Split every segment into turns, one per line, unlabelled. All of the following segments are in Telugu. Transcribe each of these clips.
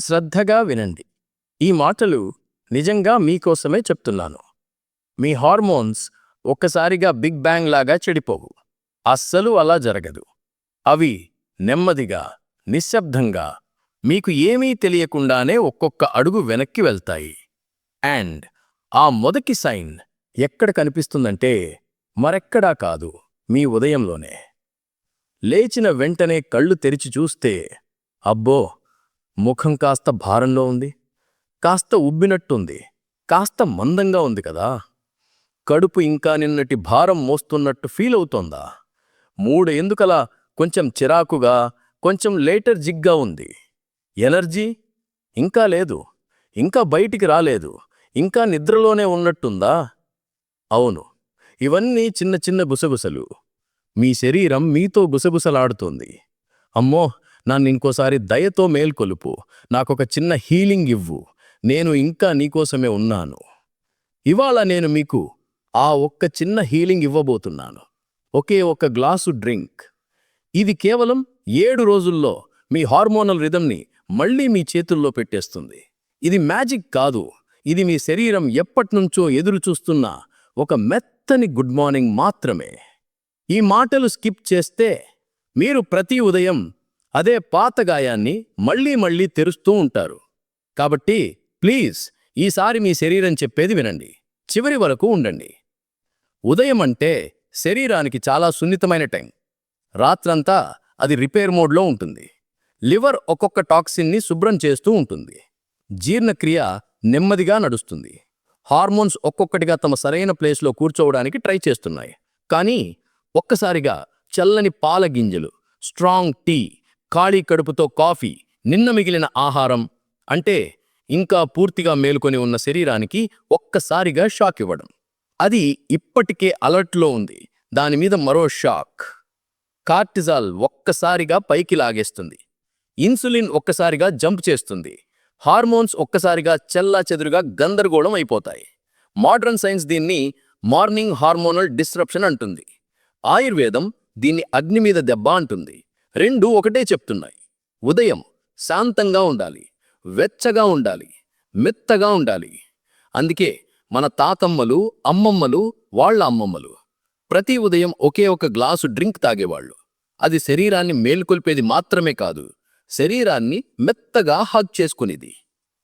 శ్రద్ధగా వినండి. ఈ మాటలు నిజంగా మీకోసమే చెప్తున్నాను. మీ హార్మోన్స్ ఒక్కసారిగా బిగ్ బ్యాంగ్ లాగా చెడిపోవు. అస్సలు అలా జరగదు. అవి నెమ్మదిగా నిశ్శబ్దంగా మీకు ఏమీ తెలియకుండానే ఒక్కొక్క అడుగు వెనక్కి వెళ్తాయి. అండ్ ఆ మొదటి సైన్ ఎక్కడ కనిపిస్తుందంటే మరెక్కడా కాదు మీ ఉదయంలోనే. లేచిన వెంటనే కళ్ళు తెరిచి చూస్తే అబ్బో! ముఖం కాస్త భారంలో ఉంది. కాస్త ఉబ్బినట్టుంది. కాస్త మందంగా ఉంది కదా. కడుపు ఇంకా నిన్నటి భారం మోస్తున్నట్టు ఫీల్ అవుతోందా? మూడు ఎందుకలా కొంచెం చిరాకుగా కొంచెం లేటర్ జిగ్గా ఉంది. ఎనర్జీ? ఇంకా లేదు. ఇంకా బయటికి రాలేదు. ఇంకా నిద్రలోనే ఉన్నట్టుందా? అవును. ఇవన్నీ చిన్న చిన్న గుసగుసలు. మీ శరీరం మీతో గుసగుసలాడుతోంది. అమ్మో! నన్ను ఇంకోసారి దయతో మేల్కొలుపు. నాకొక చిన్న హీలింగ్ ఇవ్వు. నేను ఇంకా నీకోసమే ఉన్నాను. ఇవాళ నేను మీకు ఆ ఒక్క చిన్న హీలింగ్ ఇవ్వబోతున్నాను. ఒకే ఒక్క గ్లాసు డ్రింక్. ఇది కేవలం ఏడు రోజుల్లో మీ హార్మోనల్ రిధంని మళ్ళీ మీ చేతుల్లో పెట్టేస్తుంది. ఇది మ్యాజిక్ కాదు. ఇది మీ శరీరం ఎప్పట్నుంచో ఎదురుచూస్తున్న ఒక మెత్తని గుడ్ మార్నింగ్ మాత్రమే. ఈ మాటలు స్కిప్ చేస్తే మీరు ప్రతి ఉదయం అదే పాత గాయాన్ని మళ్ళీ మళ్ళీ తెరుస్తూ ఉంటారు. కాబట్టి ప్లీజ్ ఈసారి మీ శరీరం చెప్పేది వినండి. చివరి వరకు ఉండండి. ఉదయం అంటే శరీరానికి చాలా సున్నితమైన టైం. రాత్రంతా అది రిపేర్ మోడ్లో ఉంటుంది. లివర్ ఒక్కొక్క టాక్సిన్ని శుభ్రం చేస్తూ ఉంటుంది. జీర్ణక్రియ నెమ్మదిగా నడుస్తుంది. హార్మోన్స్ ఒక్కొక్కటిగా తమ సరైన ప్లేస్లో కూర్చోవడానికి ట్రై చేస్తున్నాయి. కానీ ఒక్కసారిగా చల్లని పాల గింజలు స్ట్రాంగ్ టీ ఖాళీ కడుపుతో కాఫీ నిన్న మిగిలిన ఆహారం అంటే ఇంకా పూర్తిగా మేలుకొని ఉన్న శరీరానికి ఒక్కసారిగా షాక్ ఇవ్వడం. అది ఇప్పటికే అలర్ట్లో ఉంది. దానిమీద మరో షాక్. కార్టిజాల్ ఒక్కసారిగా పైకి లాగేస్తుంది. ఇన్సులిన్ ఒక్కసారిగా జంప్ చేస్తుంది. హార్మోన్స్ ఒక్కసారిగా చెల్లా చెదురుగా గందరగోళం అయిపోతాయి. మోడర్న్ సైన్స్ దీన్ని మార్నింగ్ హార్మోనల్ డిస్రప్షన్ అంటుంది. ఆయుర్వేదం దీన్ని అగ్ని మీద దెబ్బ అంటుంది. రెండు ఒకటే చెప్తున్నాయి. ఉదయం శాంతంగా ఉండాలి వెచ్చగా ఉండాలి మెత్తగా ఉండాలి. అందుకే మన తాతమ్మలు అమ్మమ్మలు వాళ్ళ అమ్మమ్మలు ప్రతి ఉదయం ఒకే ఒక గ్లాసు డ్రింక్ తాగేవాళ్ళు. అది శరీరాన్ని మేల్కొల్పేది మాత్రమే కాదు శరీరాన్ని మెత్తగా హగ్ చేసుకునేది.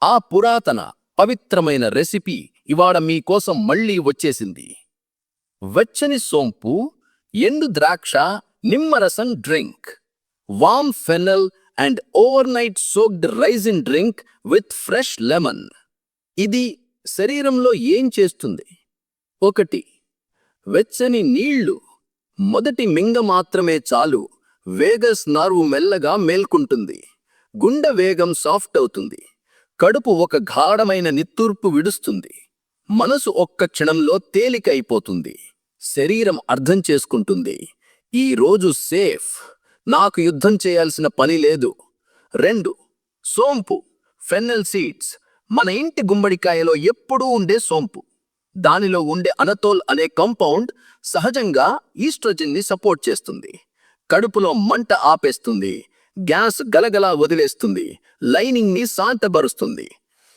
ఆ పురాతన పవిత్రమైన రెసిపీ ఇవాళ మీకోసం మళ్ళీ వచ్చేసింది. వెచ్చని సోంపు ఎండు ద్రాక్ష నిమ్మరసం drink. Warm fennel, and overnight soaked soaked raisin drink with fresh lemon ఇది శరీరంలో ఏం చేస్తుంది? ఒకటి వెచ్చని నీళ్ళు. మొదటి మింగ మాత్రమే చాలు. వేగస్ నార్వు మెల్లగా మేల్కుంటుంది. గుండె వేగం సాఫ్ట్ అవుతుంది. కడుపు ఒక గాఢమైన నిత్తూర్పు విడుస్తుంది. మనసు ఒక్క క్షణంలో తేలికైపోతుంది. శరీరం అర్థం చేసుకుంటుంది. ఈ రోజు సేఫ్. నాకు యుద్ధం చేయాల్సిన పని లేదు. రెండు సోంపు ఫెన్నెల్ సీడ్స్. మన ఇంటి గుమ్మడికాయలో ఎప్పుడూ ఉండే సోంపు. దానిలో ఉండే అనతోల్ అనే కంపౌండ్ సహజంగా ఈస్ట్రోజిన్ని సపోర్ట్ చేస్తుంది. కడుపులో మంట ఆపేస్తుంది. గ్యాస్ గలగలా వదిలేస్తుంది. లైనింగ్ని శాంతపరుస్తుంది.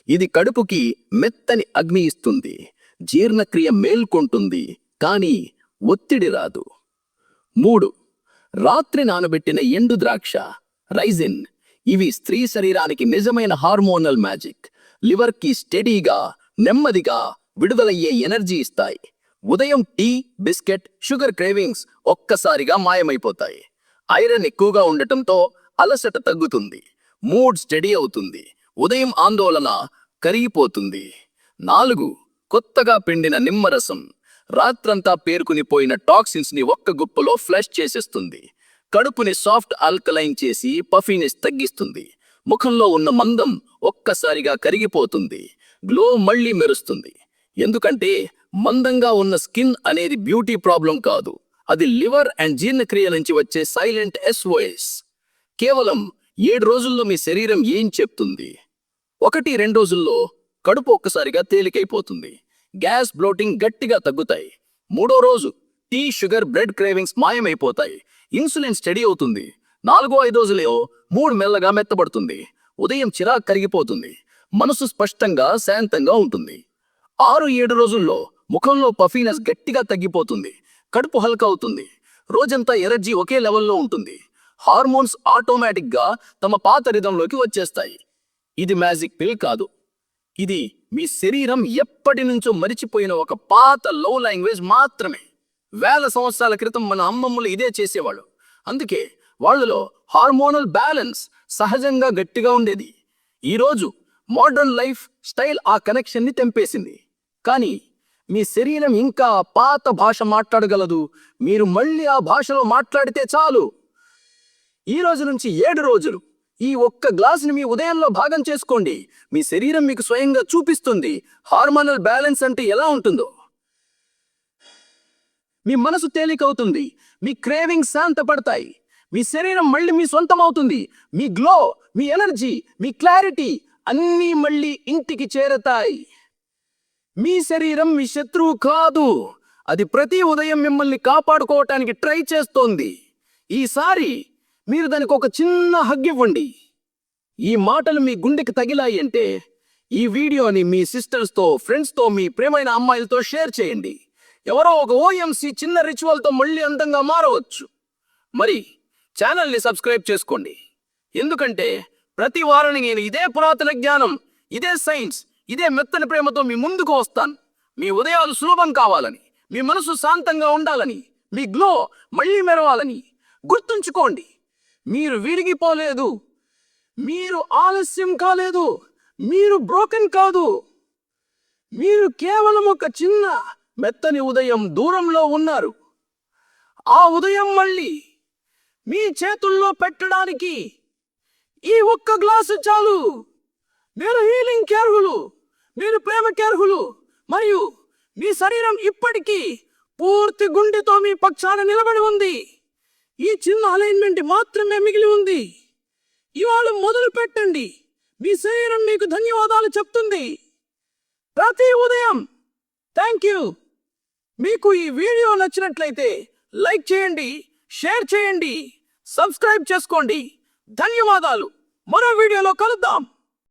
ఇది కడుపుకి మెత్తని అగ్ని ఇస్తుంది. జీర్ణక్రియ మేల్కొంటుంది కానీ ఒత్తిడి రాదు. మూడు రాత్రి నానబెట్టిన ఎండు ద్రాక్ష రైజిన్. ఇవి స్త్రీ శరీరానికి నిజమైన హార్మోనల్ మ్యాజిక్. లివర్కి స్టడీగా నెమ్మదిగా విడుదలయ్యే ఎనర్జీ ఇస్తాయి. ఉదయం టీ బిస్కెట్ షుగర్ క్రేవింగ్స్ ఒక్కసారిగా మాయమైపోతాయి. ఐరన్ ఎక్కువగా ఉండటంతో అలసట తగ్గుతుంది. మూడ్ స్టడీ అవుతుంది. ఉదయం ఆందోళన కరిగిపోతుంది. నాలుగు కొత్తగా పిండిన నిమ్మరసం రాత్రంతా పేరుకునిపోయిన టాక్సిన్స్ని ఒక్క గుప్పలో ఫ్లష్ చేసేస్తుంది. కడుపుని సాఫ్ట్ ఆల్కలైన్ చేసి పఫీనెస్ తగ్గిస్తుంది. ముఖంలో ఉన్న మందం ఒక్కసారిగా కరిగిపోతుంది. గ్లో మళ్ళీ మెరుస్తుంది. ఎందుకంటే మందంగా ఉన్న స్కిన్ అనేది బ్యూటీ ప్రాబ్లం కాదు. అది లివర్ అండ్ జీర్ణక్రియ నుంచి వచ్చే సైలెంట్ ఎస్ఓఎస్. కేవలం ఏడు రోజుల్లో మీ శరీరం ఏం చెప్తుంది? ఒకటి రెండు రోజుల్లో కడుపు ఒక్కసారిగా తేలికైపోతుంది. గ్యాస్ బ్లోటింగ్ గట్టిగా తగ్గుతాయి. మూడో రోజు టీ షుగర్ బ్రెడ్ క్రేవింగ్స్ మాయమైపోతాయి. ఇన్సులిన్ స్టడీ అవుతుంది. నాలుగో ఐదు రోజులో మూడు మెల్లగా మెత్తబడుతుంది.
ఉదయం చిరాకు కరిగిపోతుంది. మనసు స్పష్టంగా శాంతంగా ఉంటుంది. ఆరు ఏడు రోజుల్లో ముఖంలో పఫీనెస్ గట్టిగా తగ్గిపోతుంది. కడుపు హల్క అవుతుంది. రోజంతా ఎనర్జీ ఒకే లెవెల్లో ఉంటుంది. హార్మోన్స్ ఆటోమేటిక్గా తమ పాత రిధంలోకి వచ్చేస్తాయి. ఇది మ్యాజిక్ పిల్ కాదు. ఇది మీ శరీరం ఎప్పటి నుంచో మరిచిపోయిన ఒక పాత లో లాంగ్వేజ్ మాత్రమే. వేల సంవత్సరాల క్రితం మన అమ్మమ్మలు ఇదే చేసేవాళ్ళు. అందుకే వాళ్ళలో హార్మోనల్ బ్యాలెన్స్ సహజంగా గట్టిగా ఉండేది. ఈరోజు మోడర్న్ లైఫ్ స్టైల్ ఆ కనెక్షన్ని తెంపేసింది. కానీ మీ శరీరం ఇంకా పాత భాష మాట్లాడగలదు. మీరు మళ్ళీ ఆ భాషలో మాట్లాడితే చాలు. ఈ రోజు నుంచి ఏడు రోజులు ఈ ఒక్క గ్లాసుని మీ ఉదయంలో భాగం చేసుకోండి. మీ శరీరం మీకు స్వయంగా చూపిస్తుంది. హార్మోనల్ బ్యాలెన్స్ అంటే ఎలా ఉంటుందో. మీ మనసు తేలికవుతుంది. మీ క్రేవింగ్ శాంతపడతాయి. మీ శరీరం మళ్ళీ మీ సొంతం అవుతుంది మీ గ్లో మీ ఎనర్జీ మీ క్లారిటీ అన్నీ మళ్ళీ ఇంటికి చేరతాయి. మీ శరీరం మీ శత్రువు కాదు. అది ప్రతి ఉదయం మిమ్మల్ని కాపాడుకోవటానికి ట్రై చేస్తోంది. ఈసారి మీరు దానికి ఒక చిన్న హగ్ ఇవ్వండి. ఈ మాటలు మీ గుండెకి తగిలాయి అంటే ఈ వీడియోని మీ సిస్టర్స్తో ఫ్రెండ్స్తో మీ ప్రేమైన అమ్మాయిలతో షేర్ చేయండి. ఎవరో ఒక ఓఎంసి చిన్న రిచువల్తో మళ్ళీ అందంగా మారవచ్చు. మరి ఛానల్ని సబ్స్క్రైబ్ చేసుకోండి. ఎందుకంటే ప్రతి వారం నేను ఇదే పురాతన జ్ఞానం ఇదే సైన్స్ ఇదే మెత్తని ప్రేమతో మీ ముందుకు వస్తాను. మీ ఉదయాలు సులభం కావాలని మీ మనసు శాంతంగా ఉండాలని మీ గ్లో మళ్ళీ మెరవాలని గుర్తుంచుకోండి. మీరు విరిగిపోలేదు మీరు ఆలస్యం కాలేదు. మీరు బ్రోకెన్ కాదు. మీరు కేవలం ఒక చిన్న మెత్తని ఉదయం దూరంలో ఉన్నారు. ఆ ఉదయం మళ్ళీ మీ చేతుల్లో పెట్టడానికి ఈ ఒక్క గ్లాసు చాలు. మీరు హీలింగ్ కేర్హులు మీరు ప్రేమ కేర్హులు మరియు మీ శరీరం ఇప్పటికీ పూర్తి గుండెతో మీ పక్షాన నిలబడి ఉంది. ఈ చిన్న అలైన్మెంట్ మాత్రమే మిగిలి ఉంది. ఇవాళ మొదలు పెట్టండి. మీ శరీరం మీకు ధన్యవాదాలు చెప్తుంది. ప్రతి ఉదయం. థ్యాంక్ యూ మీకు ఈ వీడియో నచ్చినట్లయితే లైక్ చేయండి షేర్ చేయండి సబ్స్క్రైబ్ చేసుకోండి. ధన్యవాదాలు. మరో వీడియోలో కలుద్దాం.